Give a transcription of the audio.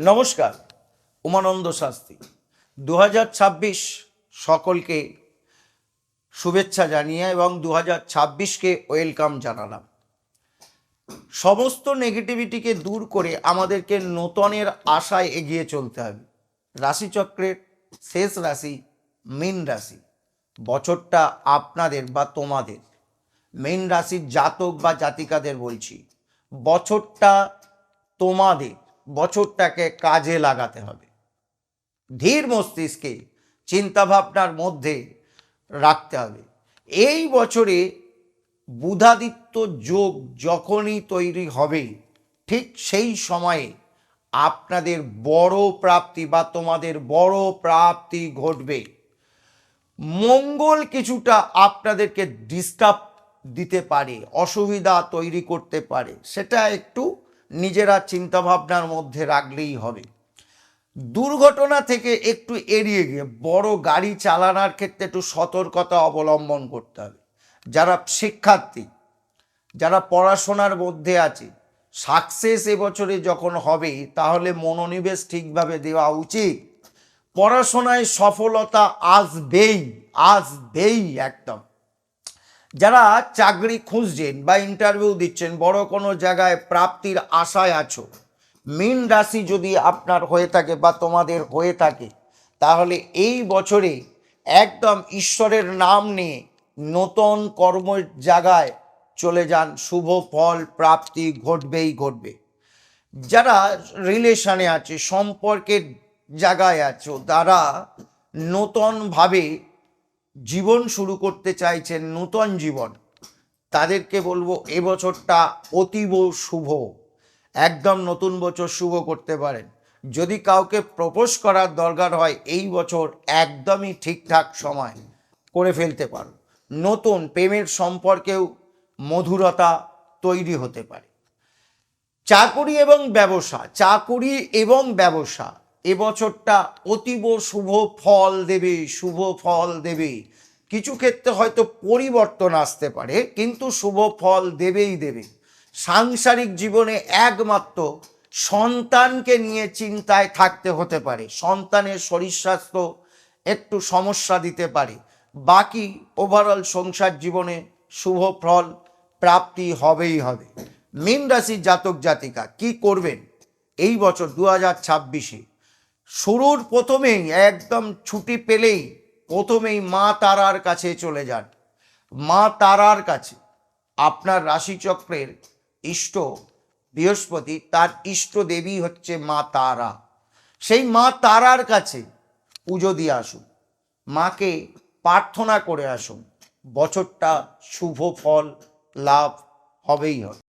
নমস্কার, উমানন্দ শাস্ত্রী। দু সকলকে শুভেচ্ছা জানিয়ে এবং দু হাজার ছাব্বিশকে ওয়েলকাম জানালাম। সমস্ত নেগেটিভিটিকে দূর করে আমাদেরকে নূতনের আশায় এগিয়ে চলতে হবে। রাশিচক্রের শেষ রাশি, মীন রাশি। বছরটা আপনাদের বা তোমাদের। মীন রাশির জাতক বা জাতিকাদের বলছি। বছরটা তোমাদের। বছরটাকে কাজে লাগাতে হবে। ধীর মস্তিষ্কে চিন্তাভাবনার মধ্যে রাখতে হবে। এই বছরে বুধাদিত্য যোগ যখনই তৈরি হবে, ঠিক সেই সময়ে আপনাদের বড় প্রাপ্তি বা তোমাদের বড় প্রাপ্তি ঘটবে। মঙ্গল কিছুটা আপনাদেরকে ডিস্টার্ব দিতে পারে, অসুবিধা তৈরি করতে পারে, সেটা একটু নিজেরা চিন্তাভাবনার মধ্যে রাখলেই হবে। দুর্ঘটনা থেকে একটু এড়িয়ে গিয়ে বড় গাড়ি চালানোর ক্ষেত্রে একটু সতর্কতা অবলম্বন করতে হবে। যারা শিক্ষার্থী, যারা পড়াশোনার মধ্যে আছে সাকসেস এবছরে যখন হবে, তাহলে মনোনিবেশ ঠিকভাবে দেওয়া উচিত। পড়াশোনায় সফলতা আসবেই আসবেই একদম। যারা চাকরি খুঁজছেন বা ইন্টারভিউ দিচ্ছেন, বড় কোনো জায়গায় প্রাপ্তির আশায় আছো, মীন রাশি যদি আপনার হয়ে থাকে বা তোমাদের হয়ে থাকে, তাহলে এই বছরে একদম ঈশ্বরের নাম নিয়ে নতুন কর্মের জায়গায় চলে যান, শুভ ফল, প্রাপ্তি ঘটবেই ঘটবে। যারা রিলেশনে আছে, সম্পর্কের জায়গায় আছো, তারা নতুনভাবে জীবন শুরু করতে চাইছেন নূতন জীবন, তাদেরকে বলব এবছরটা অতীব শুভ। একদম নতুন বছর শুভ করতে পারেন। যদি কাউকে প্রপোজ করার দরকার হয়, এই বছর একদমই ঠিকঠাক সময় করে ফেলতে পারো। নতুন প্রেমের সম্পর্কেও মধুরতা তৈরি হতে পারে। চাকুরি এবং ব্যবসা, চাকুরি এবং ব্যবসা এবছরটা অতীব শুভ ফল দেবে, শুভ ফল দেবে। কিছু ক্ষেত্রে হয়তো পরিবর্তন আসতে পারে, কিন্তু শুভ ফল দেবেই দেবে। সাংসারিক জীবনে একমাত্র সন্তানকে নিয়ে চিন্তায় থাকতে হতে পারে। সন্তানের শরীর স্বাস্থ্য একটু সমস্যা দিতে পারে। বাকি ওভারঅল সংসার জীবনে শুভ ফল প্রাপ্তি হবেই হবে। মীন রাশির জাতক জাতিকা, কি করবেন? এই বছর দু হাজার ছাব্বিশে শুরুর প্রথমেই, একদম ছুটি পেলেই প্রথমেই মা তারার কাছে চলে যান। মা তারার কাছে, আপনার রাশিচক্রের ইষ্ট বৃহস্পতি, তার ইষ্ট দেবী হচ্ছে মা তারা। সেই মা তারার কাছে পুজো দিয়ে আসুন। মাকে প্রার্থনা করে আসুন, বছরটা শুভ ফল লাভ হবেই হবে।